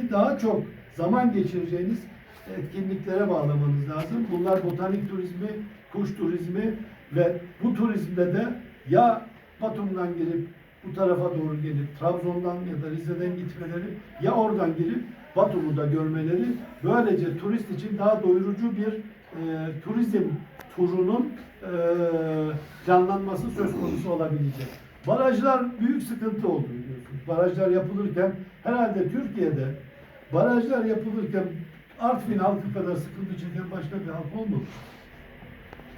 turizmi daha çok zaman geçireceğiniz etkinliklere bağlamanız lazım. Bunlar botanik turizmi, kuş turizmi ve bu turizmde de ya Batum'dan gelip bu tarafa doğru gelip Trabzon'dan ya da Rize'den gitmeleri ya oradan gelip Batum'u da görmeleri böylece turist için daha doyurucu bir e, turizm turunun e, planlanması söz konusu olabilecek. Barajlar büyük sıkıntı oldu biliyorsunuz. Barajlar yapılırken herhalde Türkiye'de barajlar yapılırken Artvin halkı kadar sıkıntı çeken başka bir halk olmamış.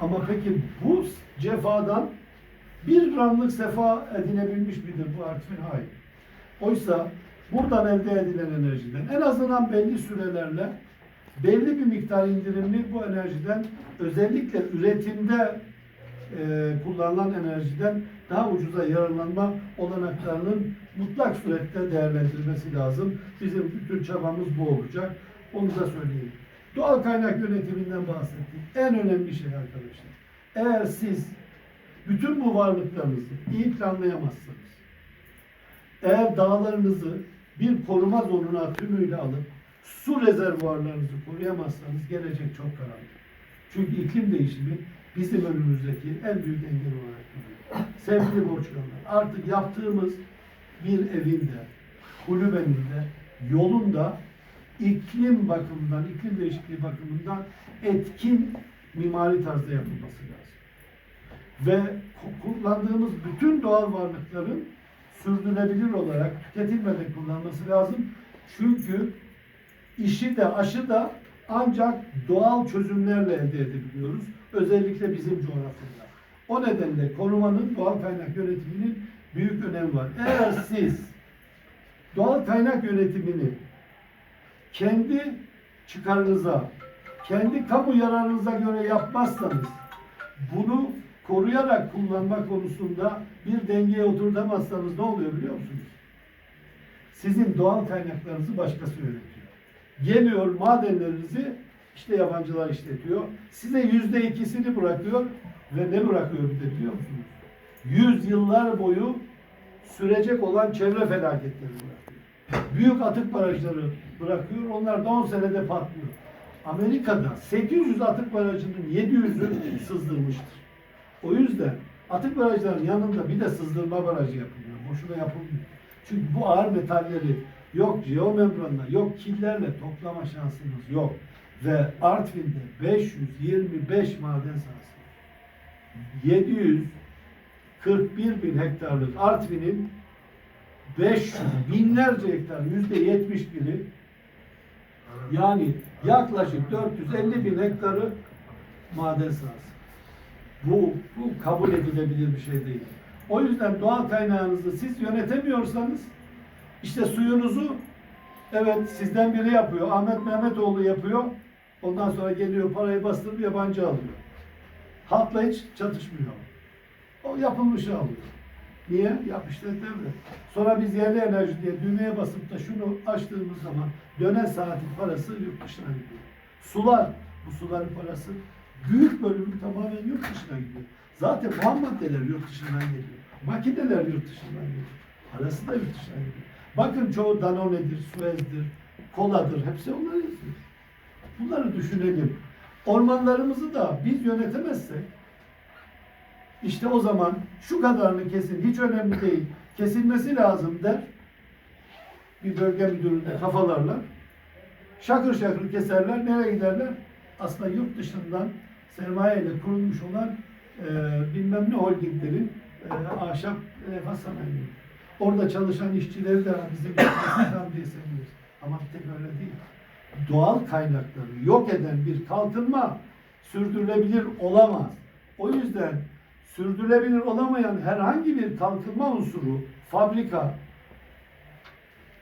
Ama peki bu cefadan bir gramlık sefa edinebilmiş midir bu Artvin? Hayır. Oysa buradan elde edilen enerjiden en azından belli sürelerle belli bir miktar indirimli bu enerjiden özellikle üretimde e, kullanılan enerjiden daha ucuza yararlanma olanaklarının mutlak surette değerlendirilmesi lazım. Bizim bütün çabamız bu olacak. Onu da söyleyeyim. Doğal kaynak yönetiminden bahsettik. En önemli şey arkadaşlar. Eğer siz bütün bu varlıklarınızı iyi planlayamazsanız, eğer dağlarınızı bir koruma zonuna tümüyle alıp su rezervuarlarınızı koruyamazsanız gelecek çok karanlık. Çünkü iklim değişimi bizim önümüzdeki en büyük engel olarak duruyor. Sevgili borçlular, artık yaptığımız bir evinde, kulübeninde, yolunda iklim bakımından, iklim değişikliği bakımından etkin mimari tarzda yapılması lazım. Ve ku- kullandığımız bütün doğal varlıkların sürdürülebilir olarak tüketilmeden kullanılması lazım. Çünkü işi de aşı da ancak doğal çözümlerle elde edebiliyoruz. Özellikle bizim coğrafyada. O nedenle korumanın doğal kaynak yönetiminin büyük önemi var. Eğer siz doğal kaynak yönetimini kendi çıkarınıza, kendi kamu yararınıza göre yapmazsanız, bunu koruyarak kullanma konusunda bir dengeye oturtamazsanız ne oluyor biliyor musunuz? Sizin doğal kaynaklarınızı başkası yönetiyor. Geliyor madenlerinizi işte yabancılar işletiyor. Size yüzde ikisini bırakıyor ve ne bırakıyor bir de biliyor musunuz? Yüz yıllar boyu sürecek olan çevre felaketleri bırakıyor. Büyük atık barajları bırakıyor. Onlar da 10 senede patlıyor. Amerika'da 800 atık barajının 700'ü sızdırmıştır. O yüzden atık barajların yanında bir de sızdırma barajı yapılıyor. Boşuna yapılmıyor. Çünkü bu ağır metalleri yok geomembranla, yok killerle toplama şansımız yok. Ve Artvin'de 525 maden sahası. 741 bin hektarlık Artvin'in 500 binlerce hektar yüzde 71'i yani yaklaşık 450 bin hektarı maden sahası. Bu, bu kabul edilebilir bir şey değil. O yüzden doğal kaynağınızı siz yönetemiyorsanız işte suyunuzu evet sizden biri yapıyor. Ahmet Mehmetoğlu yapıyor. Ondan sonra geliyor parayı bastırıp yabancı alıyor. Halkla hiç çatışmıyor. O yapılmışı alıyor. Niye? Yapıştı devlet. Sonra biz yerli enerji diye düğmeye basıp da şunu açtığımız zaman dönen saatin parası yurt dışına gidiyor. Sular, bu suların parası büyük bölümü tamamen yurt dışına gidiyor. Zaten ham maddeler yurt dışından geliyor. Makineler yurt dışından geliyor. Parası da yurt dışına gidiyor. Bakın çoğu Danone'dir, Suez'dir, Kola'dır. Hepsi onları yazıyor. Bunları düşünelim. Ormanlarımızı da biz yönetemezsek işte o zaman şu kadarını kesin, hiç önemli değil, kesilmesi lazım der. Bir bölge müdüründe kafalarlar. Şakır şakır keserler. Nereye giderler? Aslında yurt dışından sermaye ile kurulmuş olan e, bilmem ne holdinglerin e, ahşap refah sanayi. Orada çalışan işçileri de bizim seviyoruz. Ama bir tek öyle değil. Doğal kaynakları yok eden bir kalkınma sürdürülebilir olamaz. O yüzden sürdürülebilir olamayan herhangi bir kalkınma unsuru, fabrika,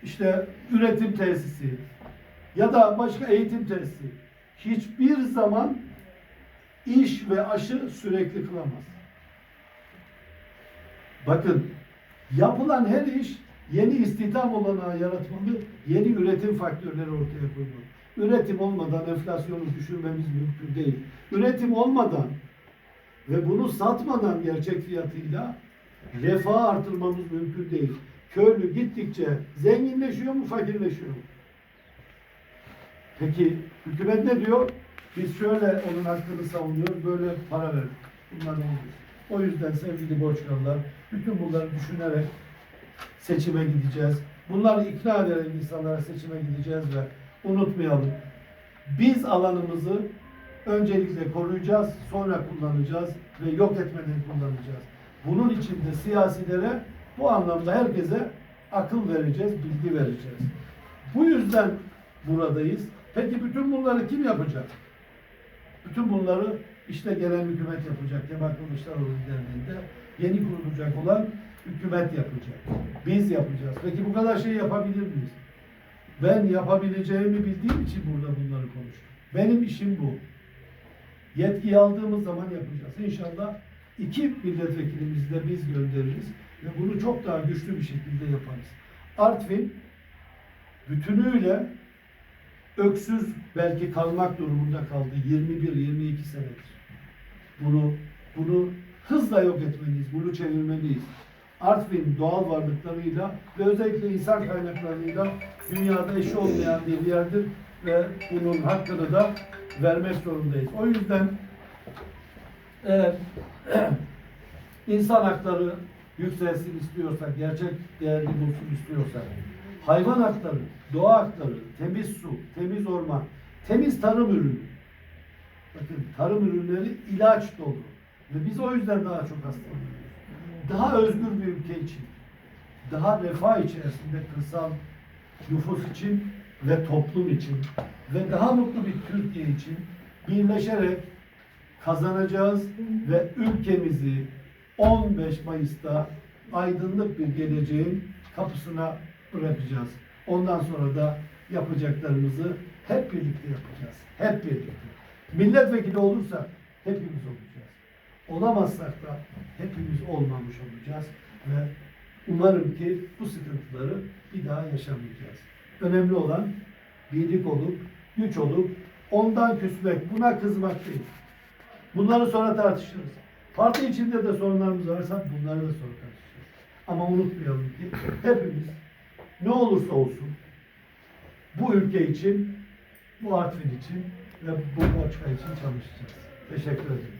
işte üretim tesisi ya da başka eğitim tesisi hiçbir zaman iş ve aşı sürekli kılamaz. Bakın yapılan her iş yeni istihdam olanağı yaratmalı, yeni üretim faktörleri ortaya koymalı. Üretim olmadan enflasyonu düşürmemiz mümkün değil. Üretim olmadan ve bunu satmadan gerçek fiyatıyla refah artırmamız mümkün değil. Köylü gittikçe zenginleşiyor mu, fakirleşiyor mu? Peki hükümet ne diyor? Biz şöyle onun hakkını savunuyoruz, böyle para ver. Bunlar olmuyor. O yüzden sevgili borçlular, bütün bunları düşünerek seçime gideceğiz. Bunları ikna ederek insanlara seçime gideceğiz ve unutmayalım. Biz alanımızı öncelikle koruyacağız, sonra kullanacağız ve yok etmeden kullanacağız. Bunun için de siyasilere bu anlamda herkese akıl vereceğiz, bilgi vereceğiz. Bu yüzden buradayız. Peki bütün bunları kim yapacak? Bütün bunları işte gelen hükümet yapacak. Kemal Kılıçdaroğlu liderliğinde yeni kurulacak olan hükümet yapacak. Biz yapacağız. Peki bu kadar şey yapabilir miyiz? Ben yapabileceğimi bildiğim için burada bunları konuştum. Benim işim bu. Yetkiyi aldığımız zaman yapacağız. İnşallah iki milletvekilimizi de biz göndeririz ve bunu çok daha güçlü bir şekilde yaparız. Artvin bütünüyle öksüz belki kalmak durumunda kaldı 21-22 senedir. Bunu bunu hızla yok etmeliyiz, bunu çevirmeliyiz. Artvin doğal varlıklarıyla ve özellikle insan kaynaklarıyla dünyada eşi olmayan bir yerdir ve bunun hakkını da vermek zorundayız. O yüzden eğer insan hakları yükselsin istiyorsak, gerçek değerli bulsun istiyorsak, hayvan hakları, doğa hakları, temiz su, temiz orman, temiz tarım ürünü. Bakın tarım ürünleri ilaç dolu. Ve biz o yüzden daha çok hastalanıyoruz. Daha özgür bir ülke için, daha refah içerisinde kırsal nüfus için ve toplum için ve daha mutlu bir Türkiye için birleşerek kazanacağız ve ülkemizi 15 Mayıs'ta aydınlık bir geleceğin kapısına bırakacağız. Ondan sonra da yapacaklarımızı hep birlikte yapacağız. Hep birlikte. Milletvekili olursa hepimiz olacağız. Olamazsak da hepimiz olmamış olacağız ve umarım ki bu sıkıntıları bir daha yaşamayacağız. Önemli olan birlik olup, güç olup, ondan küsmek, buna kızmak değil. Bunları sonra tartışırız. Parti içinde de sorunlarımız varsa bunları da sonra tartışacağız. Ama unutmayalım ki hepimiz ne olursa olsun bu ülke için, bu Artvin için ve bu Boçka için çalışacağız. Teşekkür ederim.